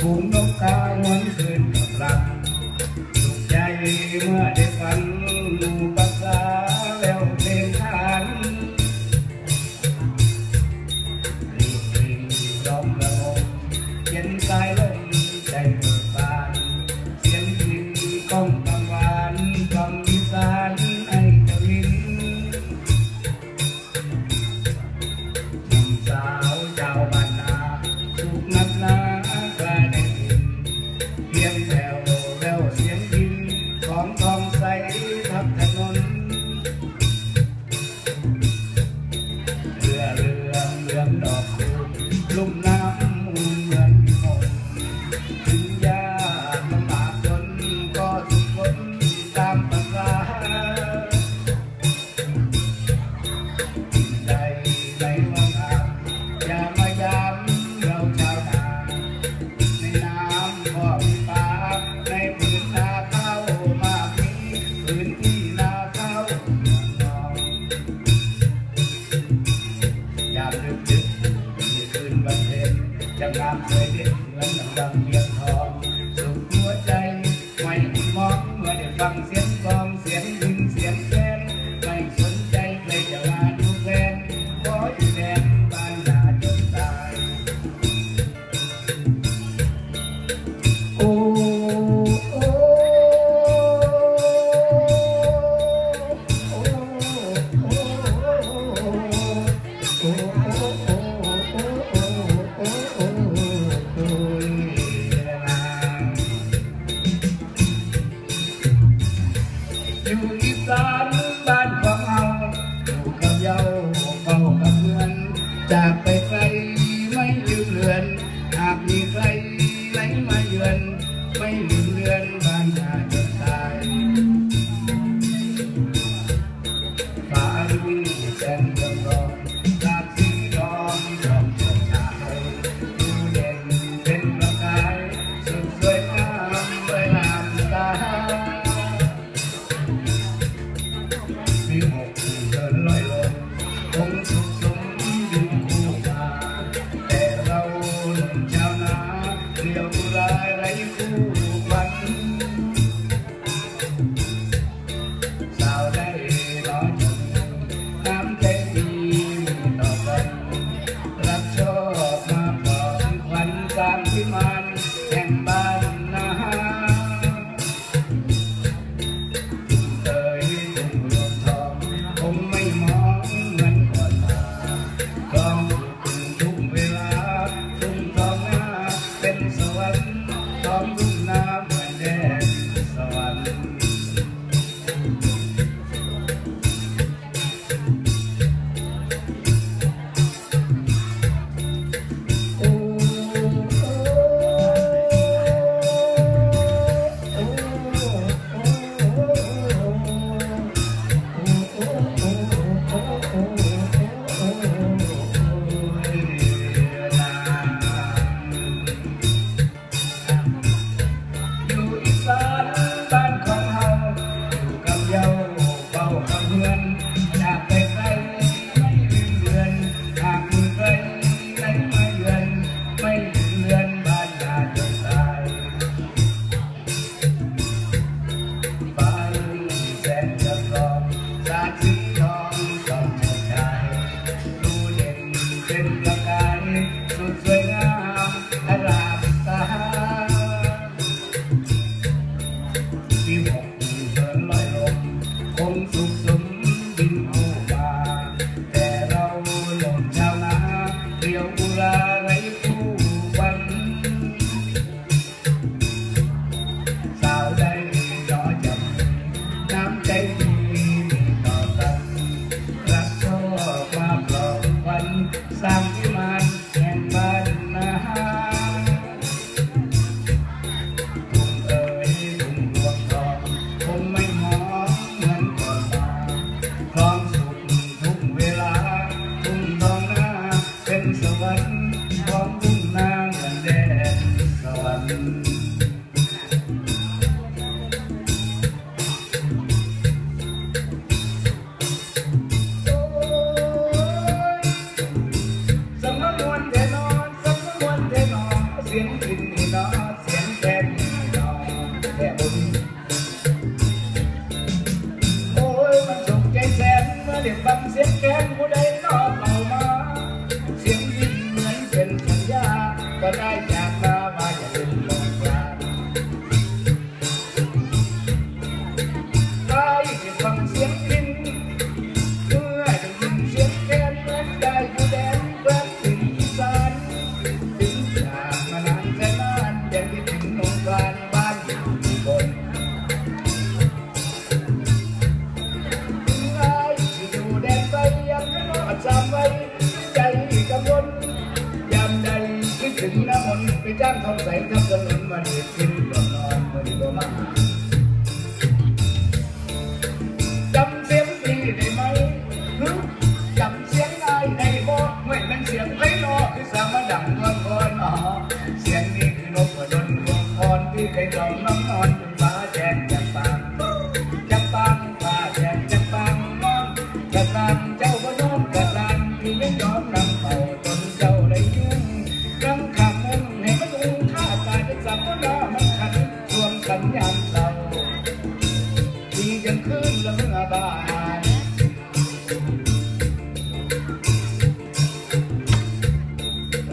ฝูงนกกาวันคืนกับรักสุขใจเมื่อได้ฟันลูปัสสาแล้วเพลงขานรีบรีบร้องระงมเย็นใจยลมใจ จะดำดำเลยเหมือนดำดำเงินทองสุขหัวใจ lugar. quanh bóng nàng đèn còn of right now.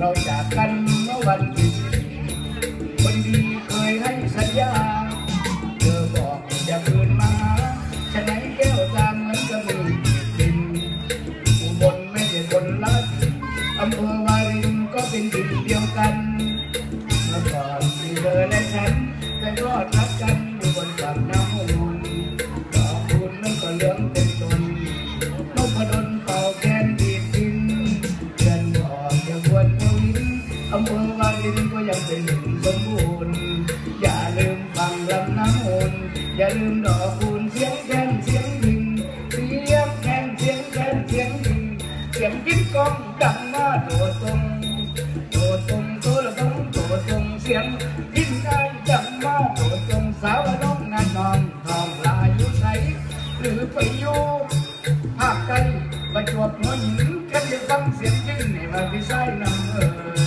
เราจากกันเมื่อวันที่คนดีเคยให้สัญญา เธอบอกอย่าคืนมาฉะนั้นแก้วตามนั้นก็มีดินอุบลไม่ใช่คนละอำเภอวารินก็เป็นดินเดียวกัน เป็นหนุ่มสมบูรณ์อย่าลืมฟังลำน้ำมนอย่าลืมดอกคูณเสียงแคนเสียงดิงเสียงแคนเสียงแคนเสียงดิงเสียงกิ๊บกองดังหาโดดตรงโดดตรงโตละตรงโดดตรงเสียงกิ๊บได้ดังหาโดดตรงสาวน้องนันนอนทองลายอยู่ใสหรือไปอยู่ภาคใต้ประจวบหัวหินกันยังฟังเสียงยิ่งให้มาพิสัยนำเออ